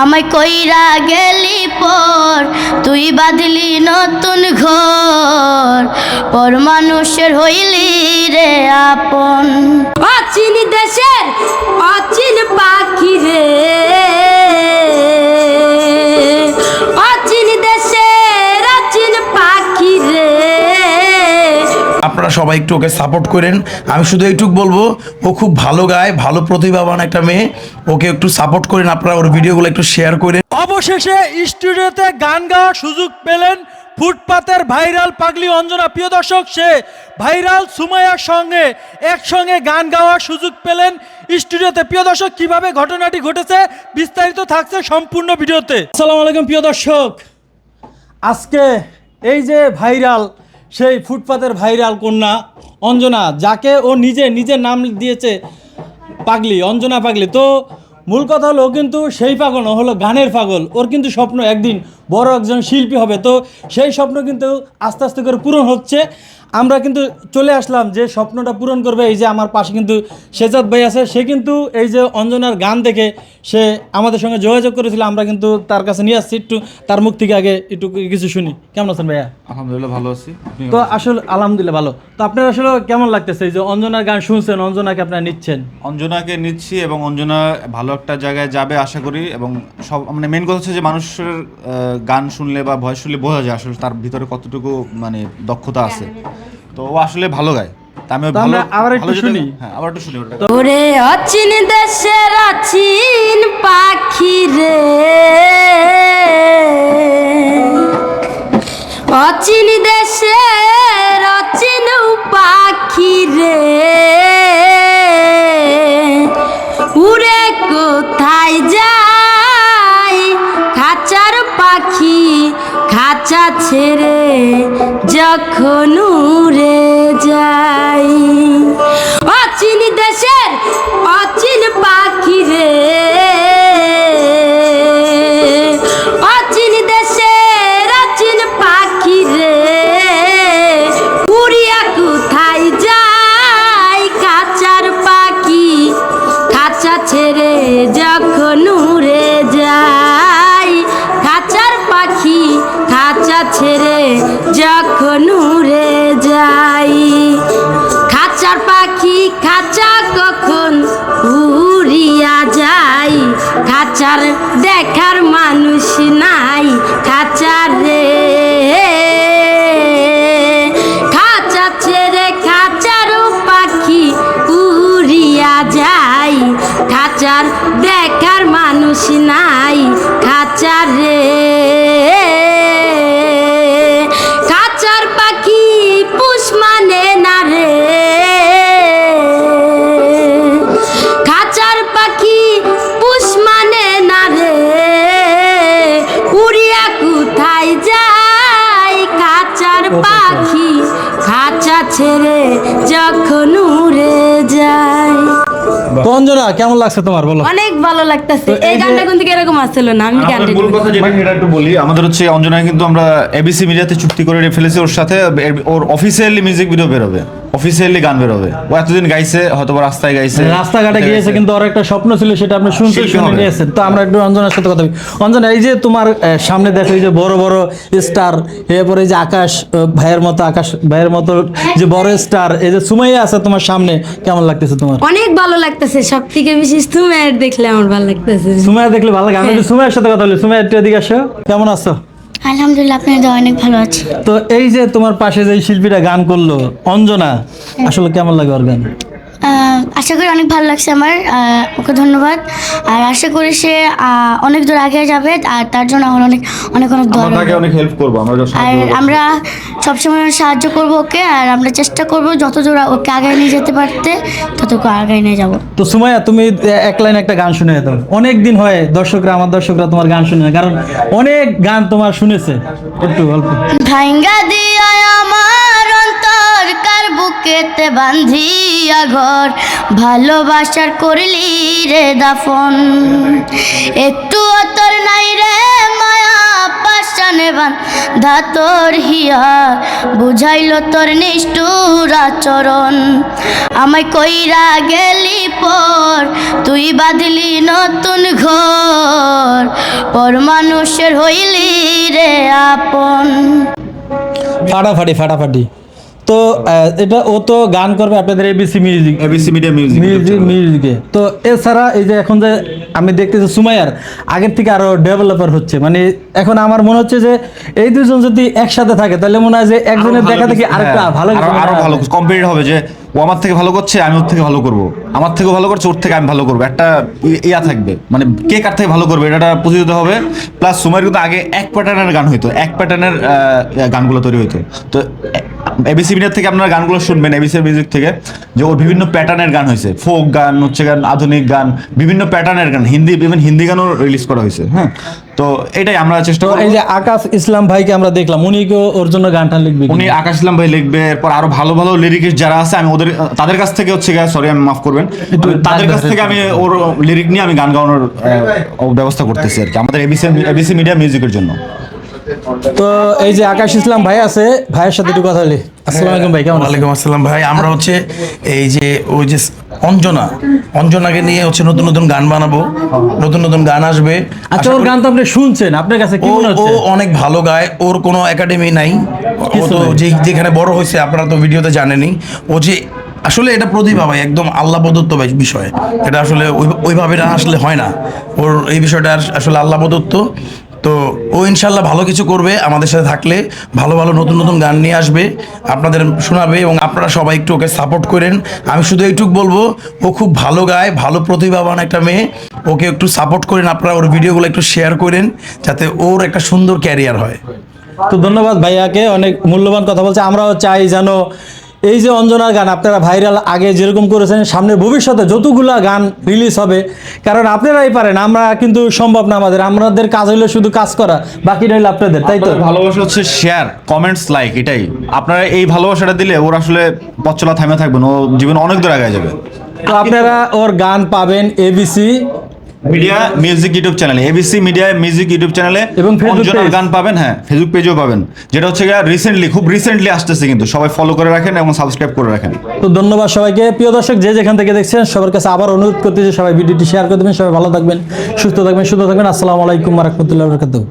আমায় কইরা গেলি পর, তুই বাঁধলি নতুন ঘর। পর মানুষের হইলি রে আপন। অচিন দেশের অচিন পাখি রে। সবাই একটু ওকে সাপোর্ট করেন। আমি শুধু এইটুকু বলব, ও খুব ভালো গায়, ভালো প্রতিভাবান একটা মেয়ে। ওকে একটু সাপোর্ট করেন, আপনারা ওর ভিডিওগুলো একটু শেয়ার করেন। অবশেষে স্টুডিওতে গান গাওয়ার সুযোগ পেলেন ফুটপাতের ভাইরাল পাগলি অঞ্জনা। প্রিয় দর্শক, সে ভাইরাল সুমাইয়ার সঙ্গে, একসঙ্গে গান গাওয়ার সুযোগ পেলেন স্টুডিওতে। প্রিয় দর্শক, কীভাবে ঘটনাটি ঘটেছে বিস্তারিত থাকছে সম্পূর্ণ ভিডিওতে। আসসালামু আলাইকুম, প্রিয় দর্শক। আজকে এই যে ভাইরাল সেই ফুটপাতের ভাইরাল কন্যা অঞ্জনা, যাকে ও নিজে নিজের নাম দিয়েছে পাগলি, অঞ্জনা পাগলি। তো মূল কথা হলো কিন্তু সেই পাগল হলো গানের পাগল। ওর কিন্তু স্বপ্ন একদিন বড় একজন শিল্পী হবে। তো সেই স্বপ্ন কিন্তু আস্তে আস্তে করে পূরণ হচ্ছে। আমরা কিন্তু চলে আসলাম যে স্বপ্নটা পূরণ করবে। এই যে আমার পাশে কিন্তু শেজাদ ভাই আছে। সে কিন্তু এই যে অঞ্জনার গান দেখে সে আমাদের সঙ্গে যোগাযোগ করেছিল। আমরা কিন্তু তার কাছে নিয়ে আসছি। একটু তার মুখ থেকে আগে একটু কিছু শুনি। কেমন আছেন ভাইয়া? আলহামদুলিল্লাহ ভালো আছি। তো আসলে আলহামদুলিল্লাহ ভালো। তো আপনার আসলে কেমন লাগতেছে? এই যে অঞ্জনার গান শুনছেন অঞ্জনাকে আপনারা নিচ্ছেন। অঞ্জনাকে নিচ্ছি এবং অঞ্জনা ভালো একটা জায়গায় যাবে আশা করি। এবং সব মানে মেন কথা হচ্ছে যে মানুষের গান শুনলে বা ভয়েস শুনলে বোঝা যায় আসলে তার ভিতরে কতটুকু মানে দক্ষতা আছে। তো ও আসলে ভালো গায়। তা আমি ভালো আবার একটু শুনি। হ্যাঁ আবার একটু শুনি ওটা ওরে অচিন দেশের অচিন পাখি রে। অচিন দেশের খাঁচা ছেড়ে যখন উড়ে যাই। অচিন দেশের অচিন পাখি রে। অচিন দেশের অচিন পাখি রে। উড়িয়া কোথায় যায় খাঁচার পাখি? খাঁচা ছেড়ে যখন খাঁচার পাখি খাঁচা ছেড়ে যখন উড়ে যায়। বঞ্জনা কেমন লাগছে তোমার? বলো। অনেক ভালো লাগতেছে। এই গানটা কোন থেকে এরকম আসছিল না আমি গানটা মূল কথা যেটা সেটা একটু বলি আমাদের হচ্ছে অঞ্জনা কিন্তু আমরা এবিসি মিডিয়াতে চুক্তি করে ফেলেছি ওর সাথে ওর অফিসিয়ালি মিউজিক ভিডিও বেরোবে। অফিসিয়ালি গান বেরোবে। ও এতদিন গাইছে হয়তো বা রাস্তায় গাইছে। রাস্তাঘাটে গিয়েছে কিন্তু ওর একটা স্বপ্ন ছিল সেটা আপনি শুনতে শুনে নিয়েছেন তো আমরা একটু অঞ্জনার সাথে কথা বলি। অঞ্জনা এই যে তোমার সামনে দেখো এই যে বড় বড় স্টার এরপরে এই যে আকাশ ভাইয়ের মতো আকাশ ভাইয়ের মতো যে বড় স্টার এই যে সুমাইয়া আছে তোমার সামনে কেমন লাগতেছে তোমার? অনেক ভালো লাগতেছে সব থেকে বেশি তুমি দেখলে আমার ভালো লাগতেছে। সুমাইয়া দেখলে ভালো লাগে। আমি সুমাইয়ের সাথে কথা বলি। সুমাইয়া একটু এদিকে আসো। কেমন আছো? আলহামদুলিল্লাহ আপনাদের অনেক ভালো আছি। তো এই যে তোমার পাশে যে শিল্পীরা গান করল, অঞ্জনা, আসলে কেমন লাগে ওর গান? আশা করি অনেক ভালো লাগছে আমার ওকে ধন্যবাদ। আর আশা করি সে অনেক দূর আগে যাবে আর তার জন্য আমার অনেক অনেক অনেক দোয়া আমরা তাকে রইল। অনেক হেল্প করব আমরা আর সাহায্য করব। আমরা সবসময় সাহায্য করব ওকে আর আমরা চেষ্টা করব যত দূর ওকে আগায় নিয়ে যেতে পারতে ততটুকু আগায় নিয়ে যাব। তো সুমাইয়া তুমি এক লাইন একটা গান শুনে দাও অনেক দিন হয় দর্শকরা আমার দর্শকরা তোমার গান শুনে কারণ অনেক গান তোমার শুনেছে। একটু অল্প। ভাঙ্গা দিয়া আমার কার বুকেতে বান্ধিয়া ঘর ভালোবাসার করলি রে দাফন। একটু তোর নাই রে মায়া পাশানে বান্ধা তোর হিয়া বুঝাইল তোর নিষ্ঠুর আচরণ। আমায় কইরা গেলি পর, তুই বাঁধলি নতুন ঘর। পর মানুষের হইলি রে আপন। ফাটাফাটি ফাটাফাটি। তো এটা ও তো গান করবে আপনাদের ABC music ABC media music music মিউজিকে তো এছাড়া এই যে এখন যে আমি দেখতেছি সুমাইয়ার আগের থেকে আরও ডেভেলপার হচ্ছে। মানে এখন আমার মনে হচ্ছে যে এই দুজন যদি একসাথে থাকে তাহলে মনে হয় যে একজনের দেখা দেখি আরেকটা ভালো হ্যাঁ, আরও ভালো। কম্পিটিট হবে যে ও আমার থেকে ভালো করছে আমি ওর থেকে ভালো করব আমার থেকে ভালো করছে ওর থেকে আমি ভালো করব একটা ইয়া থাকবে মানে কে কার থেকে ভালো করবে এটা প্রতিযোগিতা হবে প্লাস সময়ের কিন্তু আগে এক প্যাটার্নের গান হইতো এক প্যাটার্নের গানগুলো তৈরি হইতো তো এবিসি মিডিয়ার থেকে আপনারা গানগুলো শুনবেন এবিসি মিউজিক থেকে যে ওর বিভিন্ন প্যাটার্নের গান হয়েছে ফোক গান হচ্ছে গান আধুনিক গান বিভিন্ন প্যাটার্নের গান হিন্দি ইভেন হিন্দি গানও রিলিজ করা হয়েছে হ্যাঁ তো এটাই আমরা চেষ্টা তো করব। এই যে আকাশ ইসলাম ভাইকে আমরা দেখলাম উনি কি ওর জন্য গানটা লিখবে উনি আকাশ ইসলাম ভাই লিখবে এরপর আরও ভালো ভালো লিরিক্স যারা আছে আমি ওদের তাদের কাছ থেকে হচ্ছে সরি আমি মাফ করবেন তাদের কাছ থেকে আমি ওর লিরিক নিয়ে আমি গান গাওয়ানোর ব্যবস্থা করতেছি আর কি আমাদের এবিসি এবিসি মিডিয়া মিউজিকের জন্য। তো এই যে আকাশ ইসলাম ভাই আছে ভাইয়ের সাথে একটু কথা বলি। আসসালামু আলাইকুম ভাই কেমন আছেন? ওয়ালাইকুম আসসালাম ভাই আমরা হচ্ছে এই যে ওই যে অঞ্জনা। অঞ্জনাকে নিয়ে হচ্ছে নতুন নতুন গান বানাবো নতুন নতুন গান আসবে। আচ্ছা ওর গান তো আপনি শুনছেন আপনার কাছে কি মনে ও অনেক ভালো গায় ওর কোনো একাডেমি নাই। ও তো যে যেখানে বড় হয়েছে আপনারা তো ভিডিওতে জানেনই। ও যে আসলে এটা প্রতিভা ভাই একদম আল্লাহ প্রদত্ত বিষয়। এটা আসলে ওই- ওইভাবে না আসলে হয় না। ওর এই বিষয়টা আসলে আল্লাহ প্রদত্ত। তো ও ইনশাল্লাহ ভালো কিছু করবে আমাদের সাথে থাকলে, ভালো ভালো নতুন নতুন গান নিয়ে আসবে, আপনাদের শোনাবে এবং আপনারা সবাই একটু ওকে সাপোর্ট করেন। আমি শুধু এইটুক বলব, ও খুব ভালো গায়, ভালো প্রতিভাবান একটা মেয়ে। ওকে একটু সাপোর্ট করেন, আপনারা ওর ভিডিওগুলো একটু শেয়ার করেন, যাতে ওর একটা সুন্দর ক্যারিয়ার হয়। তো ধন্যবাদ ভাইয়াকে, অনেক মূল্যবান কথা বলছে। আমরাও চাই যেন এই যে অঞ্জনার গান আপনারা ভাইরাল আগে যেরকম করেছেন সামনে ভবিষ্যতে যতগুলা গান রিলিজ হবে কারণ আপনারাই পারেন আমরা কিন্তু সম্ভব না আমাদের আমাদের কাজ হইল শুধু কাজ করা বাকি রইল আপনাদের তাই তো? ভালোবাসা হচ্ছে শেয়ার কমেন্টস লাইক এটাই। আপনারা এই ভালোবাসাটা দিলে ওর আসলে পথ চলা থামে থাকবেন ও জীবনে অনেক দূর আগে যাবে। তো আপনারা ওর গান পাবেন এবিসি মিডিয়া মিউজিক ইউটিউব চ্যানেলে এবিসি মিডিয়া মিউজিক ইউটিউব চ্যানেলে এবং অঞ্জনার গান পাবেন হ্যাঁ ফেসবুক পেজও পাবেন। যেটা হচ্ছে রিসেন্টলি খুব রিসেন্টলি আসতেছে কিন্তু সবাই ফলো করে রাখেন এবং সাবস্ক্রাইব করে রাখেন। তো ধন্যবাদ সবাইকে। প্রিয় দর্শক যে যেখান থেকে দেখছেন সবার কাছে আবার অনুরোধ করতেছি সবাই ভিডিওটি শেয়ার করে দেবেন সবাই ভালো থাকবেন সুস্থ থাকবেন সুস্থ থাকবেন। আসসালামু আলাইকুম রহমতুল্লাহ বরকাতুহ।